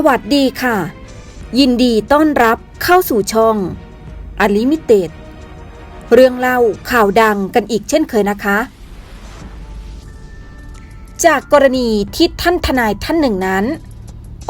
สวัสดีค่ะ ยินดีต้อนรับเข้าสู่ช่องอลิมิเต็ดเรื่องเล่าข่าวดังกันอีกเช่นเคยนะคะ จากกรณีที่ท่านทนายท่านหนึ่งนั้น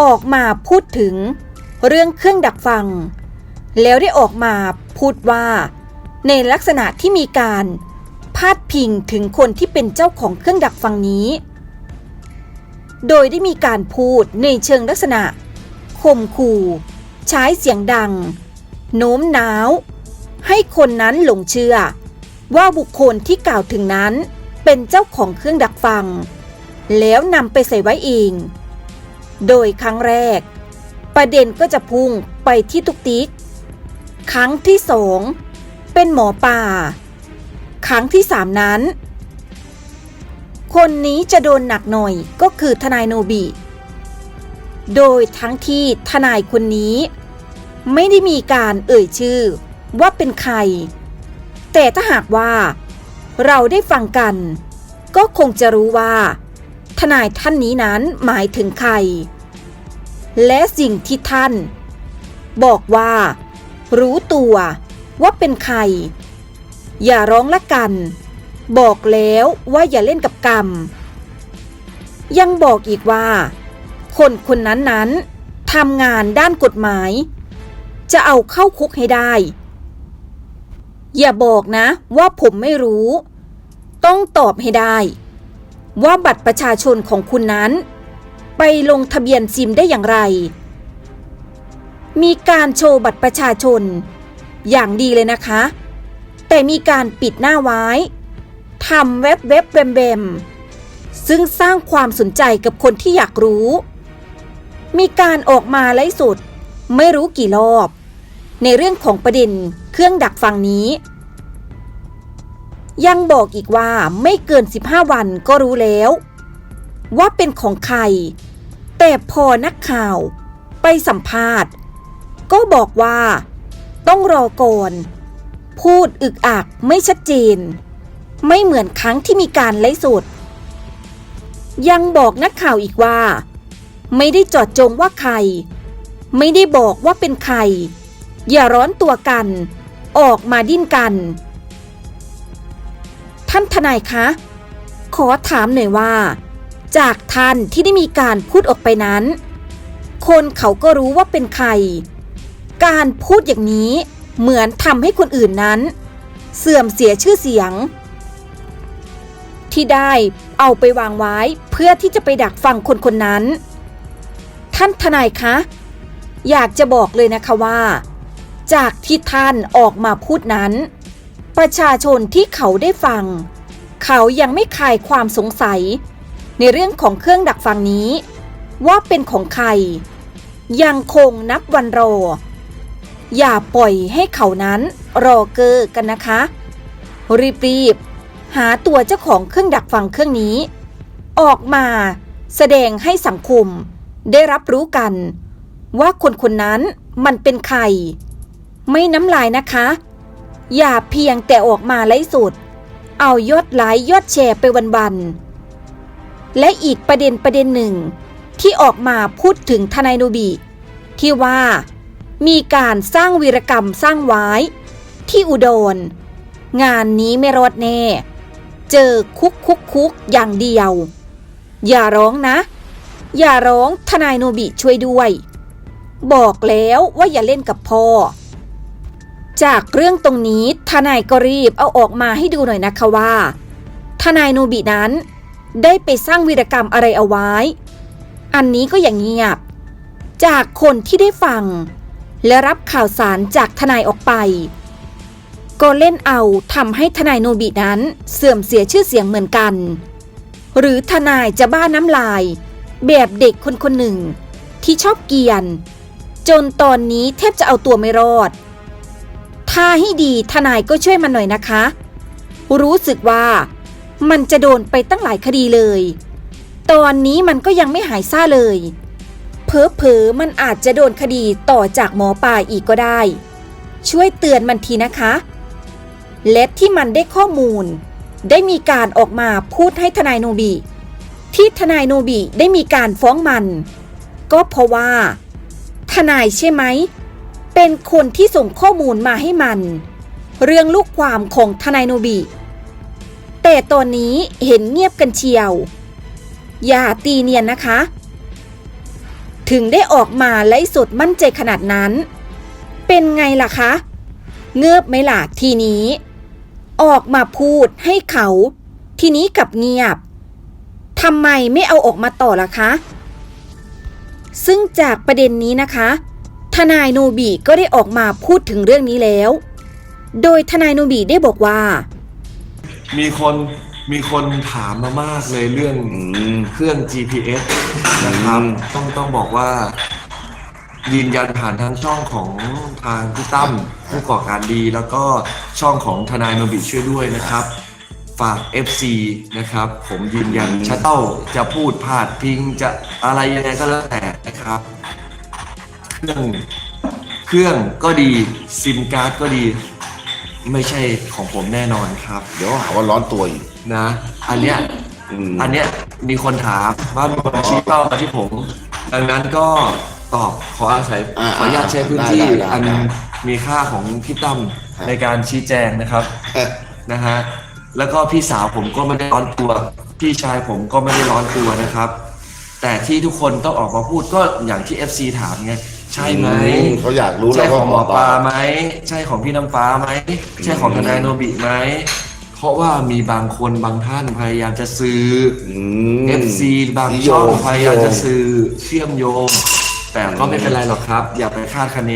ออกมาพูดถึงเรื่องเครื่องดักฟัง แล้วได้ออกมาพูดว่า ในลักษณะที่มีการพาดพิงถึงคนที่เป็นเจ้าของเครื่องดักฟังนี้ โดยได้มีการพูดในเชิงลักษณะข่มขู่ ใช้เสียงดัง โน้มน้าว ให้คนนั้นหลงเชื่อ ว่าบุคคลที่กล่าวถึงนั้นเป็นเจ้าของเครื่องดักฟัง แล้วนำไปใส่ไว้เอง โดยครั้งแรก ประเด็นก็จะพุ่งไปที่ตุกติก ครั้งที่สองเป็นหมอป่า ครั้งที่สามนั้น คนนี้จะโดนหนักหน่อยก็คือทนายโนบิ โดยทั้งที่ทนายคนนี้ ไม่ได้มีการเอ่ยชื่อว่าเป็นใคร แต่ถ้าหากว่า เราได้ฟังกัน ก็คงจะรู้ว่า ทนายท่านนี้นั้นหมายถึงใคร และสิ่งที่ท่าน บอกว่า รู้ตัวว่าเป็นใคร อย่าร้องละกัน บอกแล้วว่าอย่าเล่นกับกรรม ยังบอกอีกว่า คนคนนั้นนั้นทำงานด้านกฎหมาย จะเอาเข้าคุกให้ได้ อย่าบอกนะว่าผมไม่รู้ ต้องตอบให้ได้ ว่าบัตรประชาชนของคุณนั้น ไปลงทะเบียนซิมได้อย่างไร มีการโชว์บัตรประชาชน อย่างดีเลยนะคะ แต่มีการปิดหน้าไว้ ทำเว็บเว็บแบมแบมซึ่งสร้างความสนใจกับคนที่อยากรู้ มีการออกมาไลฟ์สดไม่รู้กี่รอบ ในเรื่องของประเด็นเครื่องดักฟังนี้ ยังบอกอีกว่าไม่เกิน 15 วันก็รู้แล้ว ว่าเป็นของใคร แต่พอนักข่าวไปสัมภาษณ์ ก็บอกว่า ต้องรอก่อน พูดอึกอักไม่ชัดเจน ไม่เหมือนครั้งที่มีการไลฟ์สดยังบอกนักข่าวอีกว่า ไม่ได้จอดจงว่าใคร ไม่ได้บอกว่าเป็นใคร อย่าร้อนตัวกัน ออกมาดิ้นกัน ท่านทนายคะ ขอถามหน่อยว่า จากท่านที่ได้มีการพูดออกไปนั้น คนเขาก็รู้ว่าเป็นใคร การพูดอย่างนี้เหมือนทำให้คนอื่นนั้น เสื่อมเสียชื่อเสียง ที่ได้เอาไปวางไว้เพื่อที่จะไปดักฟังคนคนนั้น ท่านทนายคะ อยากจะบอกเลยนะคะว่า จากที่ท่านออกมาพูดนั้น ประชาชนที่เขาได้ฟัง เขายังไม่คลายความสงสัย ในเรื่องของเครื่องดักฟังนี้ ว่าเป็นของใคร ยังคงนับวันรอ อย่าปล่อยให้เขานั้นรอเกอกันนะคะรีบๆ หาตัวเจ้าของเครื่องดักฟังเครื่องนี้ ออกมาแสดงให้สังคม ได้รับรู้กัน ว่าคนคนนั้นมันเป็นใคร ไม่น้ำลายนะคะ อย่าเพียงแต่ออกมาไล่สุด เอายอดไลค์ยอดแชร์ไปวันๆ และอีกประเด็นประเด็นหนึ่ง ที่ออกมาพูดถึงทนายโนบิที่ว่ามีการสร้างวีรกรรมสร้างไว้ ที่อุดรงานนี้ไม่รอดแน่ เจอคุกคุกคุกอย่างเดียว อย่าร้องนะ อย่าร้องทนายโนบิช่วยด้วย บอกแล้วว่าอย่าเล่นกับพ่อ จากเรื่องตรงนี้ทนายก็รีบเอาออกมาให้ดูหน่อยนะคะว่า ทนายโนบินั้น ได้ไปสร้างวีรกรรมอะไรเอาไว้ อันนี้ก็อย่างเงียบ จากคนที่ได้ฟัง และรับข่าวสารจากทนายออกไป ก็เล่นเอาทำให้ทนายโนบินั้น เสื่อมเสียชื่อเสียงเหมือนกัน หรือทนายจะบ้าน้ำลาย แบบเด็กคนคนหนึ่ง ที่ชอบเกียน จนตอนนี้แทบจะเอาตัวไม่รอด ถ้าให้ดีทนายก็ช่วยมันหน่อยนะคะ รู้สึกว่ามันจะโดนไปตั้งหลายคดีเลย ตอนนี้มันก็ยังไม่หายซ่าเลย เพอเพอมันอาจจะโดนคดีต่อจากหมอป่าอีกก็ได้ ช่วยเตือนมันทีนะคะ และที่มันได้ข้อมูล ได้มีการออกมาพูดให้ทนายโนบิที่ทนายโนบิได้มีการฟ้องมัน ก็เพราะว่า ทนายใช่ไหม เป็นคนที่ส่งข้อมูลมาให้มัน เรื่องลูกความของทนายโนบิแต่ตอนนี้เห็นเงียบกันเชียว อย่าตีเนียนนะคะ ถึงได้ออกมาไล่สดมั่นใจขนาดนั้น เป็นไงล่ะคะ เงือบไหมล่ะทีนี้ ออกมาพูดให้เขา ทีนี้กับเงียบทำไมไม่เอาออกมาต่อล่ะคะ ซึ่งจากประเด็นนี้นะคะ ทนายโนบีก็ได้ออกมาพูดถึงเรื่องนี้แล้ว โดยทนายโนบีได้บอกว่า มีคนมีคนถามมามากเลยเรื่องเครื่อง GPS นะครับ ต้องต้องบอกว่า ยืนยันผ่านทางช่องของทางพี่ตั้ม ผู้ก่อการดี แล้วก็ช่องของทนายโนบิช่วยด้วยนะครับ ฝาก FC นะครับ ผมยืนยันชัตเต้าจะพูดพาดพิงจะอะไรยังไงก็แล้วแต่นะครับ เครื่องเครื่องก็ดีซิมการ์ดก็ดี ไม่ใช่ของผมแน่นอนครับ เดี๋ยวหาว่าร้อนตัวอีกนะ อันเนี้ยอืม อันเนี้ยมีคนถามว่ามีคนชี้เป้ามาที่ผม ดังนั้นก็ตอบขออาศัยอ่าขออนุญาตใช้พื้นที่ได้ได้ได้อัน มีค่าของพี่ตั้มครับในการชี้แจงนะครับเอ๊ะนะฮะแล้วก็พี่สาวผมก็ไม่ได้ร้อนตัว พี่ชายผมก็ไม่ได้ร้อนตัวนะครับ แต่ที่ทุกคนต้องออกมาพูดก็อย่างที่ FC ถามไงใช่ไหมอืมเขาอยากรู้ใช่แล้วขก็องหมอตปลาบไหมใช่ของพี่น้ำฟ้าไหมใช่ของทนายโนบิไหมเพราะว่ามีบางคนบางท่านพยายามจะซื้ออืม FC บางนิยช่องมพยายามจะนิยมซื้อเชื่อมโยง แต่ก็ไม่เป็นไรหรอกครับ อย่าไปคาดคะเน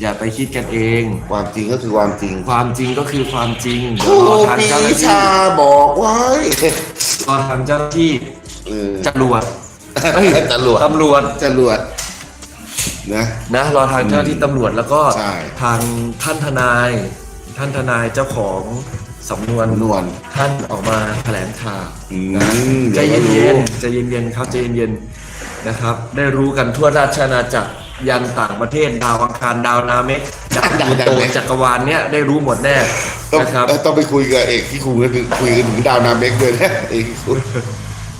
อย่าไปคิดกันเอง ความจริงก็คือความจริงความจริงก็คือความจริงคเดี๋ยวรูรอทางปีเจ้าหน้าที่ชาบอกไว้รอทางเจ้าหน้าที่เออ จรวดเอ้ยตำรวจ ตำรวจ จรวดนะ นะรอทางเจ้าหน้าที่ตำรวจแล้วก็ใช่ ทางท่านทนาย ท่านทนายเจ้าของสำนวนนวลท่านออกมาแถลงข่าวอืมนะเดี๋ใจยวก็รู้เย็นๆใจเย็นๆครับใจเย็นๆนะครับ ได้รู้กันทั่วราชอาณาจักร ยันต่างประเทศดาวอังคารดาวนาเมกจักรยูโตจักรวาลเนี้ยได้รู้หมดแน่ต้องนะครับ เอ่อต้องไปคุยกับเอกที่คุยกันถึงคุยกันถึงดาวนาเมกด้วยนะเอกที่คุย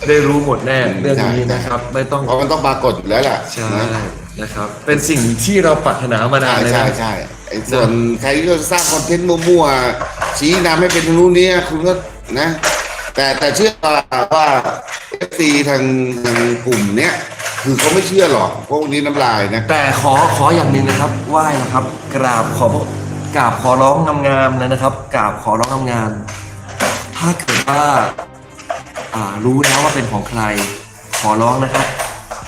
ได้รู้หมดแน่อืมเรื่องนี้ใช่นะครับ ไม่ต้องเพราะมันต้องปรากฏอยู่แล้วล่ะใช่นะนะครับ เป็นสิ่งที่เราปรารถนามานานใช่เลยใช่นะ ใช่ไอ้ส่วนใครที่จะสร้างคอนเทนต์มั่วๆชี้นำให้เป็นรู้นนี้คุณก็นะ แต่แต่เชื่อว่าเอฟซีทางทางกลุ่มเนี้ย คือเขาไม่เชื่อหรอกพวกนี้น้ำลายนะแต่ขอขออย่างหนึ่งนะครับไหว้นะครับ กราบขอกราบขอร้องงามๆเลยนะครับกราบขอร้องงามๆถ้าเกิดว่าอ่ารู้แล้วว่าเป็นของใคร ขอร้องนะครับ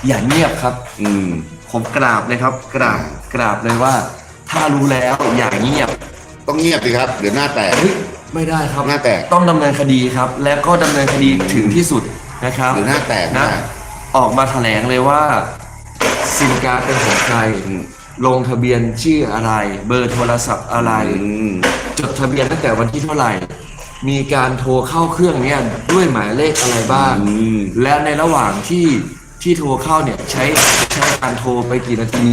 อย่าเงียบครับ อืม ผมกราบเลยครับ กราบกราบเลยว่า ถ้ารู้แล้วอย่าเงียบต้องเงียบสิครับ เดี๋ยวหน้าแตก เฮ้ยไม่ได้ครับหน้าแตกต้องดำเนินคดีครับ และก็ดำเนินคดีถึงที่สุดนะครับหรือหน้าแตกนะ นะ ออกมาแถลงเลยว่าซิมการ์ดเป็นของใคร ลงทะเบียนชื่ออะไร เบอร์โทรศัพท์อะไร จดทะเบียนตั้งแต่วันที่เท่าไหร่ มีการโทรเข้าเครื่องเนี่ยด้วยหมายเลขอะไรบ้าง และในระหว่างที่ที่โทรเข้าเนี่ยใช้ใช้การโทรไปกี่นาที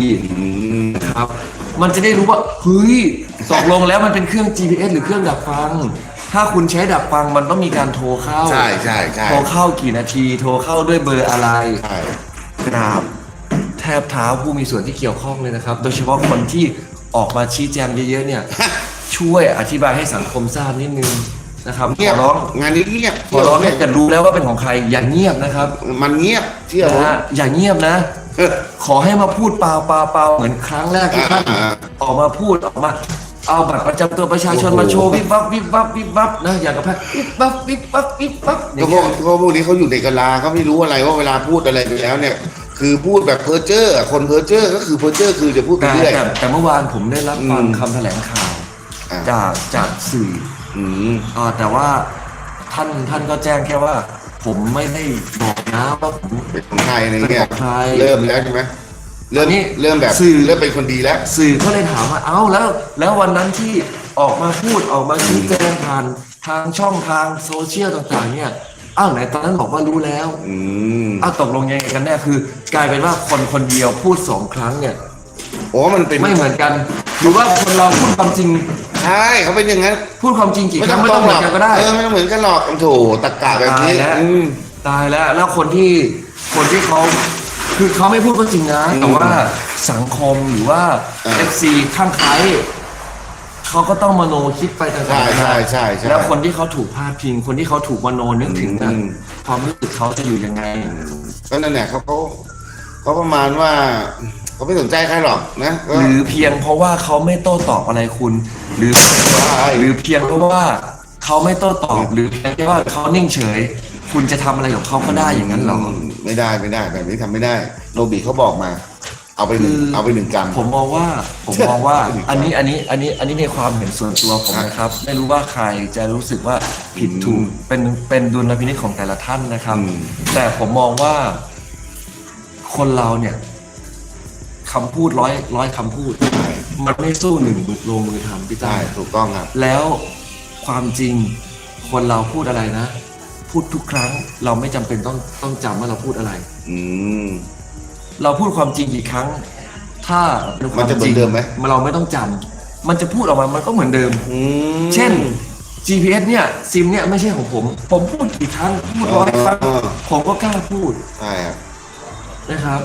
ครับ มันจะได้รู้ว่าเฮ้ยตกลงแล้วมันเป็นเครื่อง GPS หรือเครื่องดักฟัง ถ้าคุณใช้ดักฟังมันต้องมีการโทรเข้าใช่ใช่ใช่โทรเข้ากี่นาที โทรเข้าด้วยเบอร์อะไรใช่กราบแทบเท้าผู้มีส่วนที่เกี่ยวข้องเลยนะครับ โดยเฉพาะคนที่ออกมาชี้แจงเยอะๆเนี่ย ช่วยอธิบายให้สังคมทราบนิดนึงนะครับเงีขยอบร้องงานนี้เงียบขอร้องให้แต่รู้แล้วว่าเป็นของใครอย่าเงียบนะครับมันเงียบเชื่อนะผมฮะอย่าเงียบนะ ขอให้มาพูดเปล่าเปล่าเปล่าเหมือนครั้งแรกที่ท่านอ่าออกมาพูดออกมา เอาบัตรประจำตัวประชาชนโอ้โหมาโชว์วิบวับวิบวับวิบวับนะอย่างกับแพทย์วิบวับวิบวับวิบวับอก็ย่างพเงี้วยกพวกพวกนี้เขาอยู่ในกะลาเขาไม่รู้อะไรว่าเวลาพูดอะไรไปแล้วเนี่ย คือพูดแบบเพอร์เจอร์อะคนเพอร์เจอร์ก็คือเพอร์เจอร์คือจะพูดไปแต่เรื่อย แต่แต่เมื่อวานผมได้รับฟังอืมคำแถลงข่าวอ่า จากจากสื่อ อืม อ่าแต่ว่าท่านท่านก็แจ้งแค่ว่า ผมไม่ได้บอกนะว่าผม เป็นของใครอะไรเงี้ยเป็นของใครเริ่มแล้วใช่ไหม เริ่มอันนี้เริ่มแบบสื่อ เริ่มเป็นคนดีแล้ว สื่อก็เลยถามว่า เอ้าแล้ว แล้ววันนั้นที่ออกมาพูดออกมาชี้แจงผ่านทางช่องทางโซเชียลต่างๆ เนี่ย อ้าวไหนตอนนั้นบอกว่ารู้แล้ว อืมอ้าวตกลงยังไงกันแน่คือ กลายเป็นว่าคนคนเดียวพูดสองครั้งเนี่ย โอ้มันเป็นไม่เหมือนกันหรือว่าคนเราพูดความจริง ใช่เขาเป็นอย่างนั้นพูดความจริงกี่ครั้งไม่ต้องเหมือนกันก็ได้เออไม่ต้องเหมือนกันหรอกโถตะกะแบบตายนี้แล้วอืม ตายแล้ว แล้วคนที่คนที่เขา คือเขาไม่พูดก็จริงนะอืมแต่ว่าสังคมหรือว่าอ่า FC ข้างใครเขาก็ต้องมโนคิดไปต่างๆใช่ใช่ใช่ใช่ แล้วคนที่เขาถูกพาดพิง คนที่เขาถูกมโนนึกถึงนะอืม ความรู้สึกเขาจะอยู่ยังไง ก็นั่นแหละเขาเขาเขาประมาณว่าเขาไม่สนใจใครหรอกนะก็ หรือเพียงเพราะว่าเขาไม่โต้ตอบอะไรคุณ หรือใช่หรือเพียงเพราะว่าเขาไม่โต้ตอบ หรือเพียงแค่ว่าเขานิ่งเฉย คุณจะทำอะไรกับเขาก็ได้อย่างนั้นเหรอ มไม่ได้ไม่ได้แบบนี้ทำไม่ได้โนบิเขาบอกมา เอาไปหนึ่งคือ เอาไปหนึ่งกรัม ผมมองว่าผมมองว่าไม่ถึงอันนี้อันนี้อันนี้อันนี้ในความเห็นส่วนตัวผมนะครับ ไม่รู้ว่าใครจะรู้สึกว่าผิดถูกเป็นเป็นดุลพินิจของแต่ละท่านนะครับ อืม แต่ผมมองว่า คนเราเนี่ยคำพูดร้อยร้อยคำพูด มันไม่สู้หนึ่งลงมือทำพี่ต้าใช่ถูกต้องครับ แล้วความจริงคนเราพูดอะไรนะ พูดทุกครั้ง เราไม่จำเป็นต้องต้องจำว่าเราพูดอะไร อืม เราพูดความจริงกี่ครั้ง ถ้าเป็ความันจะเหมือนเดิมไหมเราไม่ต้องจำมันจะพูดออกมามันก็เหมือนเดิม อืม เช่น GPS เนี่ยซิมเนี่ยไม่ใช่ของผม ผมพูดกี่ครั้งพูดร้อยครั้ง อ่า ผมก็กล้าพูดใช่ครับนะครับ